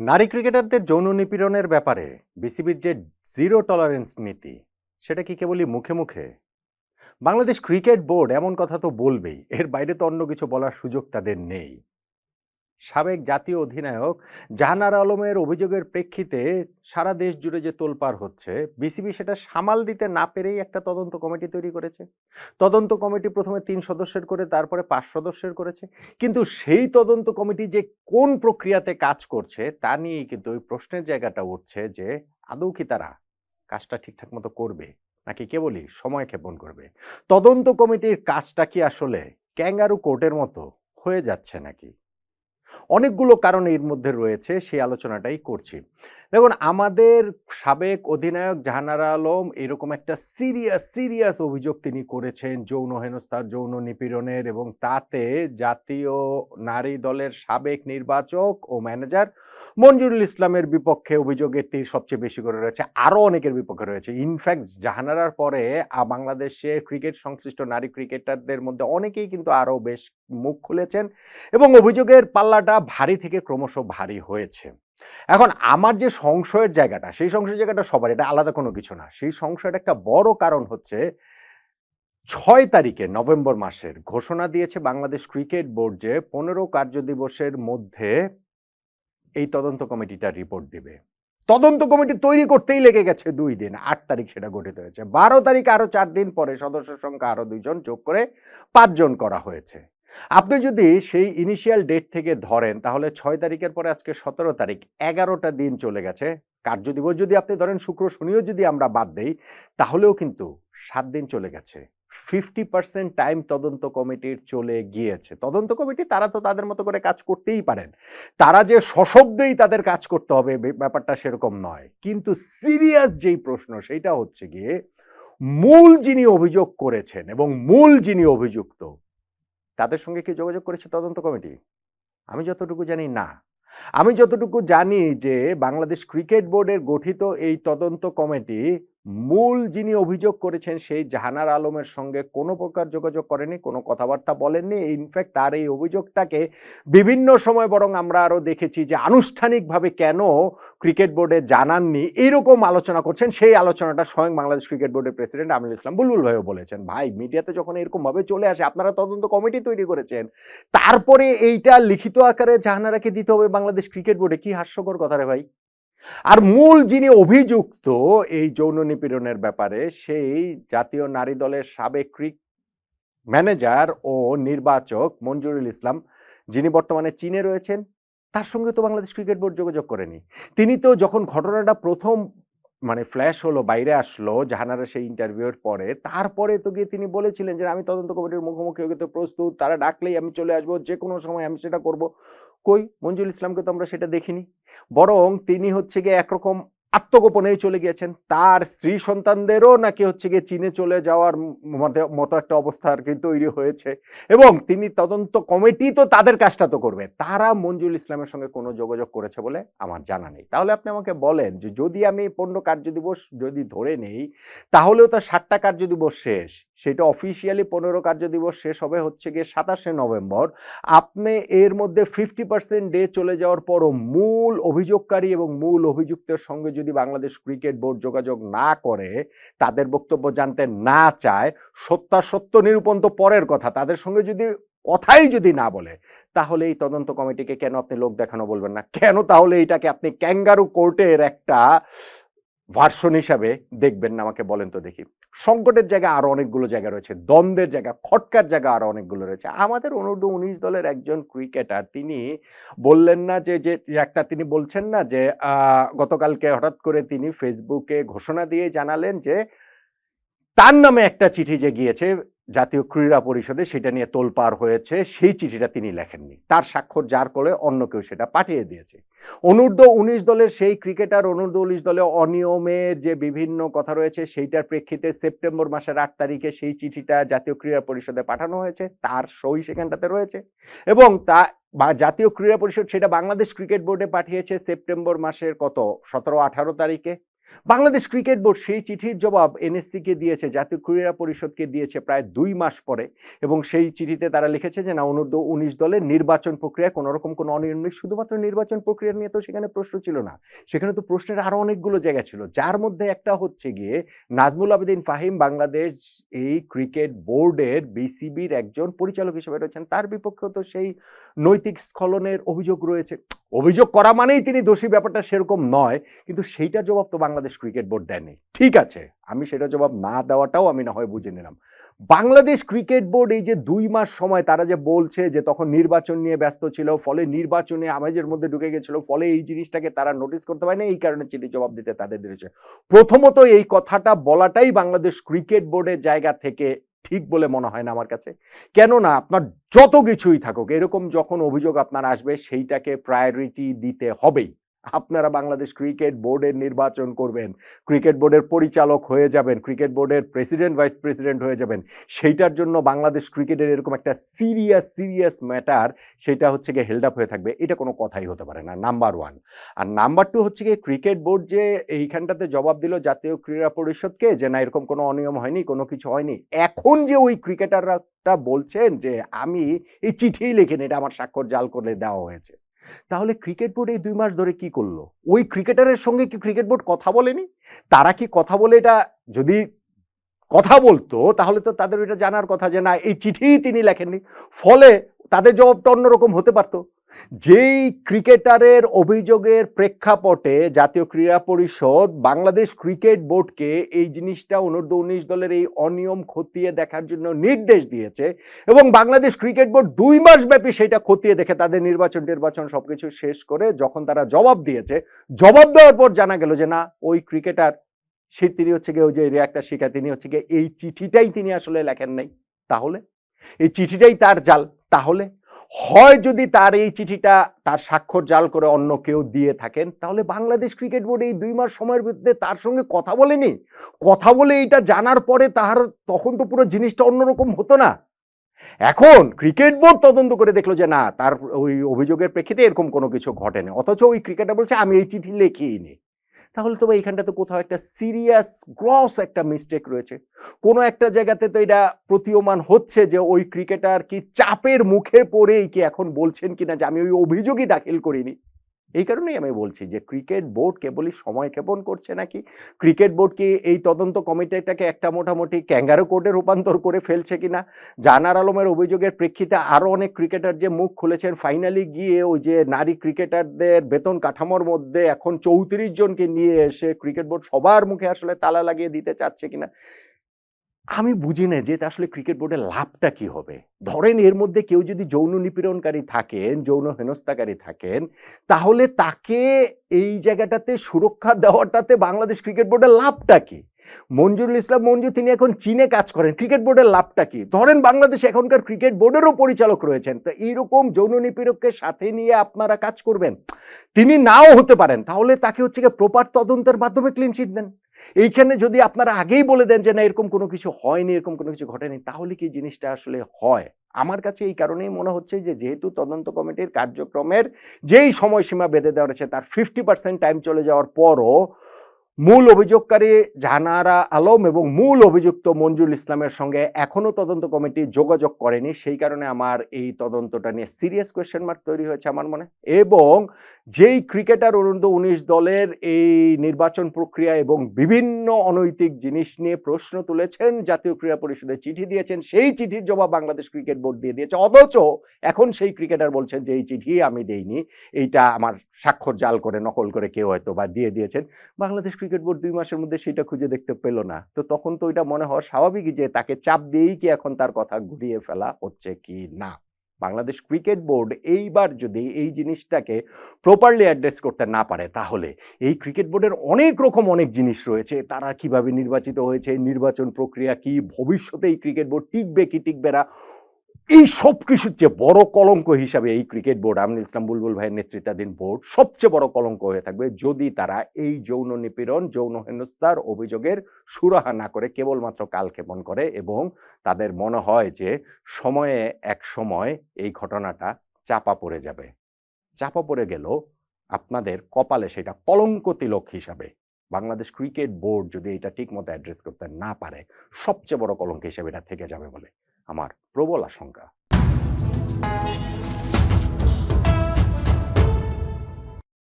নারী ক্রিকেটারদের যৌন নিপীড়নের ব্যাপারে বিসিবির যে জিরো টলারেন্স নীতি, সেটা কি কেবলই মুখে মুখে? বাংলাদেশ ক্রিকেট বোর্ড এমন কথা তো বলবেই, এর বাইরে তো অন্য কিছু বলার সুযোগ তাদের নেই। সাবেক জাতীয় অধিনায়ক জাহানার আলমের অভিযোগের প্রেক্ষিতে সারা দেশ জুড়ে যে তোলপাড় হচ্ছে, বিসিবি সেটা সামাল দিতে না পেরেই একটা তদন্ত কমিটি তৈরি করেছে। তদন্ত কমিটি প্রথমে তিন সদস্যের করে, তারপরে পাঁচ সদস্যের করেছে। কিন্তু সেই তদন্ত কমিটি যে কোন প্রক্রিয়াতে কাজ করছে, তা নিয়েই কিন্তু ওই প্রশ্নের জায়গাটা উঠছে যে, আদৌ কি তারা কাজটা ঠিকঠাক মতো করবে? নাকি কেবলই সময় ক্ষেপণ করবে? তদন্ত কমিটির কাজটা কি আসলে ক্যাঙ্গারু কোর্টের মতো হয়ে যাচ্ছে নাকি? অনেকগুলো কারণ এর মধ্যে রয়েছে সেই আলোচনাটাই করছি। দেখুন, আমাদের সাবেক অধিনায়ক জাহানারা আলম এরকম একটা সিরিয়াস সিরিয়াস অভিযোগ তিনি করেছেন যৌন হেনস্থার, যৌন নিপীড়নের এবং তাতে জাতীয় নারী দলের সাবেক নির্বাচক ও ম্যানেজার মঞ্জুরুল ইসলামের বিপক্ষে অভিযোগের তীর সবচেয়ে বেশি করে রয়েছে। আরও অনেকের বিপক্ষে রয়েছে। ইনফ্যাক্ট জাহানারার পরে বাংলাদেশে ক্রিকেট সংশ্লিষ্ট নারী ক্রিকেটারদের মধ্যে অনেকেই কিন্তু আরও বেশ মুখ খুলেছেন এবং অভিযোগের পাল্লাটা ভারী থেকে ক্রমশ ভারী হয়েছে। এখন আমার যে সংশয়ের জায়গাটা, সেই সংশয়ের জায়গাটা সবার, এটা আলাদা কোনো কিছু না। সেই সংশয়ের একটা বড় কারণ হচ্ছে, ছয় তারিখে নভেম্বর মাসের ঘোষণা দিয়েছে বাংলাদেশ ক্রিকেট বোর্ড যে, পনেরো কার্যদিবসের মধ্যে এই তদন্ত কমিটিটা রিপোর্ট দিবে। তদন্ত কমিটি তৈরি করতেই লেগে গেছে দুই দিন, আট তারিখ সেটা গঠিত হয়েছে। বারো তারিখ আরও চার দিন পরে সদস্য সংখ্যা আরও দুইজন যোগ করে পাঁচজন করা হয়েছে। আপনি যদি সেই ইনিশিয়াল ডেট থেকে ধরেন, তাহলে ছয় তারিখের পরে আজকে সতেরো তারিখ, এগারোটা দিন চলে গেছে। কার্য কার্যদিবস যদি আপনি ধরেন, শুক্র শনিও যদি আমরা বাদ দেই, তাহলেও কিন্তু সাত দিন চলে গেছে। ফিফটি পার্সেন্ট টাইম তদন্ত কমিটির চলে গিয়েছে। তদন্ত কমিটি তারা তো তাদের মতো করে কাজ করতেই পারেন। তারা যে সশব্দেই তাদের কাজ করতে হবে ব্যাপারটা সেরকম নয়। কিন্তু সিরিয়াস যেই প্রশ্ন, সেইটা হচ্ছে গিয়ে মূল যিনি অভিযোগ করেছেন এবং মূল যিনি অভিযুক্ত, তাদের সঙ্গে কি যোগাযোগ করেছে তদন্ত কমিটি আমি যতটুকু জানি, না। আমি যতটুকু জানি যে বাংলাদেশ ক্রিকেট বোর্ডের গঠিত এই তদন্ত কমিটি মূল যিনি অভিযোগ করেছেন, সেই জাহানার আলমের সঙ্গে কোনো প্রকার যোগাযোগ করেনি, কোনো কথাবার্তা বলেননি। ইনফ্যাক্ট তার এই অভিযোগটাকে বিভিন্ন সময় বরং আমরা আরও দেখেছি যে, আনুষ্ঠানিকভাবে কেন ক্রিকেট বোর্ডে জানাননি এইরকম আলোচনা করছেন। সেই আলোচনাটা স্বয়ং বাংলাদেশ ক্রিকেট বোর্ডের প্রেসিডেন্ট আমিনুল ইসলাম বুলবুল ভাইও বলেছেন। ভাই, মিডিয়াতে যখন এরকমভাবে চলে আসে, আপনারা তদন্ত কমিটি তৈরি করেছেন। তারপরে এইটা লিখিত আকারে জাহানারাকে দিতে হবে বাংলাদেশ ক্রিকেট বোর্ডে। কি হাস্যকর কথা রে ভাই? আর মূল যিনি অভিযুক্ত এই যৌন নিপীড়নের ব্যাপারে, সেই জাতীয় নারী দলের সাবেক ক্রিক ম্যানেজার ও নির্বাচক মঞ্জুরুল ইসলাম, যিনি বর্তমানে চীনে রয়েছেন, তার সঙ্গে তো বাংলাদেশ ক্রিকেট বোর্ড যোগাযোগ করেনি। তিনি তো যখন ঘটনাটা প্রথম মানে ফ্ল্যাশ হলো, বাইরে আসলো, জাহানারা সেই ইন্টারভিউর পরে। তারপরে তো গিয়ে তিনি বলেছিলেন যে, আমি তদন্ত কমিটির মুখোমুখি হয়ে হতে প্রস্তুত। তারা ডাকলেই আমি চলে আসব যে কোনো সময় আমি সেটা করব। কই? মঞ্জুল ইসলামকে তো আমরা সেটা দেখিনি। বরং তিনি হচ্ছে গিয়ে একরকম আত্মগোপনেই চলে গিয়েছেন। তার স্ত্রী সন্তানদেরও নাকি হচ্ছে গিয়ে চীনে চলে যাওয়ার মতে- একটা অবস্থা আর কি তৈরি হয়েছে। এবং তিনি তদন্ত কমিটি তো তাদের কাজটা তো করবে। তারা মঞ্জুল ইসলামের সঙ্গে কোনো যোগাযোগ করেছে বলে আমার জানা নেই। তাহলে আপনি আমাকে বলেন যে যদি আমি পনেরো কার্যদিবস যদি ধরে নেই, তাহলেও তো ষাটটা কার্যদিবস শেষ। সেটা অফিসিয়ালি পনেরো কার্যদিবস শেষ হবে হচ্ছে গিয়ে সাতাশে নভেম্বর। আপনি এর মধ্যে ফিফটি পার্সেন্ট ডে চলে যাওয়ার পরও মূল অভিযোগকারী এবং মূল অভিযুক্তের সঙ্গে যদি বাংলাদেশ ক্রিকেট বোর্ড যোগাযোগ না করে, তাদের বক্তব্য জানতে না চায়, সত্যাসত্য নিরূপণ তো পরের কথা। তাদের সঙ্গে যদি কথাই যদি না বলে, তাহলে এই তদন্ত কমিটিকে কেন আপনি লোক দেখানো বলবেন না? কেন তাহলে এটাকে আপনি ক্যাঙ্গারু কোর্টের একটা ভার্সন হিসাবে দেখবেন না, আমাকে বলেন তো দেখি। সংকটের জায়গা আরও অনেকগুলো জায়গা রয়েছে, দ্বন্দ্বের জায়গা, খটকার জায়গা আরও অনেকগুলো রয়েছে। আমাদের অনূর্ধ্ব উনিশ দলের একজন ক্রিকেটার, তিনি বললেন না যে যে একটা তিনি বলছেন না যে গতকালকে হঠাৎ করে তিনি ফেসবুকে ঘোষণা দিয়ে জানালেন যে, তার নামে একটা চিঠি যে গিয়েছে জাতীয় ক্রীড়া পরিষদে সেটা নিয়ে তোলপাড় হয়েছে, সেই চিঠিটা তিনি লেখেননি। তার স্বাক্ষর যার করে অন্য কেউ সেটা পাঠিয়ে দিয়েছে। অনূর্ধ্ব উনিশ দলের সেই ক্রিকেটার অনূর্ধ্ব উনিশ দলে অনিয়মের যে বিভিন্ন কথা রয়েছে, সেইটার প্রেক্ষিতে সেপ্টেম্বর মাসের আট তারিখে সেই চিঠিটা জাতীয় ক্রীড়া পরিষদে পাঠানো হয়েছে, তার সই সেখানটাতে রয়েছে এবং তা বা জাতীয় ক্রীড়া পরিষদ সেটা বাংলাদেশ ক্রিকেট বোর্ডে পাঠিয়েছে সেপ্টেম্বর মাসের কত? সতেরো আঠারো তারিখে। বাংলাদেশ ক্রিকেট বোর্ড সেই চিঠির জবাব এনএসসিকে দিয়েছে, জাতীয় ক্রীড়া পরিষদকে দিয়েছে প্রায় দুই মাস পরে এবং সেই চিঠিতে তারা লিখেছে যে না, অনূর্ধ্ব উনিশ দলের নির্বাচন প্রক্রিয়া কোনো রকম কোনো অনিয়ম শুধুমাত্র নির্বাচন প্রক্রিয়া নিয়ে তো সেখানে প্রশ্ন ছিল না। সেখানে তো প্রশ্নের আরও অনেকগুলো জায়গা ছিল, যার মধ্যে একটা হচ্ছে গিয়ে নাজমুল আবেদিন ফাহিম বাংলাদেশ এই ক্রিকেট বোর্ডের বিসিবির একজন পরিচালক হিসেবে রয়েছেন, তার বিপক্ষেও তো সেই নৈতিক স্খলনের অভিযোগ রয়েছে। অভিযোগ করা মানেই তিনি দোষী, ব্যাপারটা সেরকম নয়, কিন্তু সেইটার জবাব তো বাংলাদেশ ক্রিকেট বোর্ড দেয়নি। ঠিক আছে, আমি সেটা জবাব না দেওয়াটাও আমি না হয় বুঝে নিলাম। বাংলাদেশ ক্রিকেট বোর্ড এই যে দুই মাস সময় তারা যে বলছে যে তখন নির্বাচন নিয়ে ব্যস্ত ছিল, ফলে নির্বাচনে আমেজের মধ্যে ঢুকে গেছিল, ফলে এই জিনিসটাকে তারা নোটিস করতে পারেনি, এই কারণে চিঠি জবাব দিতে তাদের দিয়েছে। প্রথমত এই কথাটা বলাটাই বাংলাদেশ ক্রিকেট বোর্ডের জায়গা থেকে ঠিক বলে মনে হয় না আমার কাছে। কেননা আপনার যত কিছুই থাকুক, এরকম যখন অভিযোগ আপনার আসবে, সেইটাকে প্রায়োরিটি দিতে হবেই। আপনারা বাংলাদেশ ক্রিকেট বোর্ডের নির্বাচন করবেন। ক্রিকেট বোর্ডের পরিচালক হয়ে যাবেন, ক্রিকেট বোর্ডের প্রেসিডেন্ট, ভাইস প্রেসিডেন্ট হয়ে যাবেন। সেইটার জন্য বাংলাদেশ ক্রিকেটের এরকম একটা সিরিয়াস সিরিয়াস ম্যাটার সেটা হচ্ছে গিয়ে হেল্ড আপ হয়ে থাকবে। এটা কোনো কথাই হতে পারে না নাম্বার ওয়ান আর নাম্বার টু হচ্ছে গিয়ে ক্রিকেট বোর্ড যে এইখানটাতে জবাব দিল জাতীয় ক্রীড়া পরিষদকে যে না, এরকম কোনো অনিয়ম হয়নি, কোনো কিছু হয়নি। এখন যে ওই ক্রিকেটাররা বলছেন যে, আমি এই চিঠিই লিখিনি এটা আমার স্বাক্ষর জাল করে দেওয়া হয়েছে। তাহলে ক্রিকেট বোর্ড এই দুই মাস ধরে কি করল? ওই ক্রিকেটারের সঙ্গে কি ক্রিকেট বোর্ড কথা বলেনি? তারা কি কথা বলে এটা যদি কথা বলতো, তাহলে তো তাদের এটা জানার কথা যে না, এই চিঠিই তিনি লেখেননি। ফলে তাদের জবাবটা অন্যরকম হতে পারতো। যেই ক্রিকেটারের অভিযোগের প্রেক্ষাপটে জাতীয় ক্রীড়া পরিষদ বাংলাদেশ ক্রিকেট বোর্ডকে এই জিনিসটা অনূর্ধ্ব উনিশ দলের এই অনিয়ম খতিয়ে দেখার জন্য নির্দেশ দিয়েছে এবং বাংলাদেশ ক্রিকেট বোর্ড দুই মাস ব্যাপী সেটা খতিয়ে দেখে তাদের নির্বাচন নির্বাচন সবকিছু শেষ করে যখন তারা জবাব দিয়েছে, জবাব দেওয়ার পর জানা গেল যে না, ওই ক্রিকেটার, সে তিনি হচ্ছে গিয়ে ওই যে রিয়াক্টার শিখা, তিনি হচ্ছে গিয়ে এই চিঠিটাই তিনি আসলে লেখেন নাই। তাহলে? এই চিঠিটাই তার জাল। তাহলে? হয় যদি তার এই চিঠিটা তার স্বাক্ষর জাল করে অন্য কেউ দিয়ে থাকেন, তাহলে বাংলাদেশ ক্রিকেট বোর্ড এই দুই মাস সময়ের মধ্যে তার সঙ্গে কথা বলেনি। কথা বলে এটা জানার পরে তাহার তখন তো পুরো জিনিসটা অন্যরকম হতো না। এখন ক্রিকেট বোর্ড তদন্ত করে দেখল যে না, তার ওই অভিযোগের প্রেক্ষিতে এরকম কোনো কিছু ঘটেনি। অথচ ওই ক্রিকেটার বলছে, আমি এই চিঠি লিখিনি তাহলে তো ভাই এইখানটাতে কোথাও একটা সিরিয়াস গ্রস একটা মিস্টেক রয়েছে। কোনো একটা জায়গাতে তো এটা প্রতীয়মান হচ্ছে যে ওই ক্রিকেটার কি চাপের মুখে পড়েই কি এখন বলছেন কিনা যে আমি ওই অভিযোগই দাখিল করিনি। এই কারণেই আমি বলছি যে ক্রিকেট বোর্ড কেবলই সময় ক্ষেপণ করছে নাকি? ক্রিকেট বোর্ড কি এই তদন্ত কমিটিটাকে একটা মোটামুটি ক্যাঙ্গারো কোর্টে রূপান্তর করে ফেলছে কিনা? জানার আলমের অভিযোগের প্রেক্ষিতে আরও অনেক ক্রিকেটার যে মুখ খুলেছেন ফাইনালি গিয়ে ওই যে নারী ক্রিকেটারদের বেতন কাঠামোর মধ্যে এখন চৌত্রিশ জনকে নিয়ে এসে ক্রিকেট বোর্ড সবার মুখে আসলে তালা লাগিয়ে দিতে চাচ্ছে কিনা? আমি বুঝি না যে আসলে ক্রিকেট বোর্ডের লাভটা কি হবে। ধরেন এর মধ্যে কেউ যদি যৌন নিপীড়নকারী থাকেন, যৌন হেনস্থাকারী থাকেন, তাহলে তাকে এই জায়গাটাতে সুরক্ষা দেওয়াটাতে বাংলাদেশ ক্রিকেট বোর্ডের লাভটা কি? মঞ্জুরুল ইসলাম মঞ্জু, তিনি এখন চীনে কাজ করেন। ক্রিকেট বোর্ডের লাভটা কি? ধরেন বাংলাদেশে এখনকার ক্রিকেট বোর্ডেরও পরিচালক রয়েছেন। তো এইরকম যৌন নিপীড়ককে সাথে নিয়ে আপনারা কাজ করবেন। তিনি নাও হতে পারেন। তাহলে তাকে হচ্ছে গিয়ে প্রপার তদন্তের মাধ্যমে ক্লিন চিট দেন। এইখানে যদি আপনারা আগেই বলে দেন যে, না, এরকম কোনো কিছু হয়নি, এরকম কোনো কিছু ঘটেনি, তাহলে কি জিনিসটা আসলে হয়? আমার কাছে এই কারণেই মনে হচ্ছে যে, যেহেতু তদন্ত কমিটির কার্যক্রমের যেই সময়সীমা বেঁধে দেওয়া রয়েছে, তার ফিফটি পার্সেন্ট টাইম চলে যাওয়ার পরও মূল অভিযোগকারী জাহানারা আলম এবং মূল অভিযুক্ত মঞ্জুল ইসলামের সঙ্গে এখনও তদন্ত কমিটি যোগাযোগ করেনি। সেই কারণে আমার এই তদন্তটা নিয়ে সিরিয়াস কোয়েশ্চেন মার্ক তৈরি হয়েছে আমার মনে। এবং যেই ক্রিকেটার অরুন্ধ উনিশ দলের এই নির্বাচন প্রক্রিয়া এবং বিভিন্ন অনৈতিক জিনিস নিয়ে প্রশ্ন তুলেছেন, জাতীয় ক্রীড়া পরিষদে চিঠি দিয়েছেন, সেই চিঠির জবাব বাংলাদেশ ক্রিকেট বোর্ড দিয়ে দিয়েছে। অথচ এখন সেই ক্রিকেটার বলছেন যে, এই চিঠি আমি দেইনি। এইটা আমার স্বাক্ষর জাল করে, নকল করে কেউ হয়তো বা দিয়ে দিয়েছেন। বাংলাদেশ ক্রিকেট বোর্ড দুই মাসের মধ্যে সেটা খুঁজে দেখতে পেল না। তো তখন তো এটা মনে হওয়া স্বাভাবিকই যে তাকে চাপ দিয়েই কি এখন তার কথা ঘুরিয়ে ফেলা হচ্ছে কি না। বাংলাদেশ ক্রিকেট বোর্ড এইবার যদি এই জিনিসটাকে প্রপারলি অ্যাড্রেস করতে না পারে তাহলে এই ক্রিকেট বোর্ডের অনেক রকম অনেক জিনিস রয়েছে। তারা কীভাবে নির্বাচিত হয়েছে, নির্বাচন প্রক্রিয়া কি, ভবিষ্যতে এই ক্রিকেট বোর্ড টিকবে কি, টিকবে না এই সব কিছুর চেয়ে বড় কলঙ্ক হিসাবে এই ক্রিকেট বোর্ড, আমিনুল ইসলাম বুলবুল ভাইয়ের নেতৃত্বাধীন বোর্ড সবচেয়ে বড় কলঙ্ক হয়ে থাকবে যদি তারা এই যৌন নিপীড়ন, যৌন হেনস্থার অভিযোগের সুরাহা না করে কেবলমাত্র কালক্ষেপণ করে এবং তাদের মনে হয় যে সময়ে এক সময় এই ঘটনাটা চাপা পড়ে যাবে। চাপা পড়ে গেল আপনাদের কপালে সেটা কলঙ্ক তিলক হিসাবে। বাংলাদেশ ক্রিকেট বোর্ড যদি এটা ঠিকমতো অ্যাড্রেস করতে না পারে, সবচেয়ে বড় কলঙ্ক হিসেবে এটা থেকে যাবে বলে। আমার প্রবল আশঙ্কা।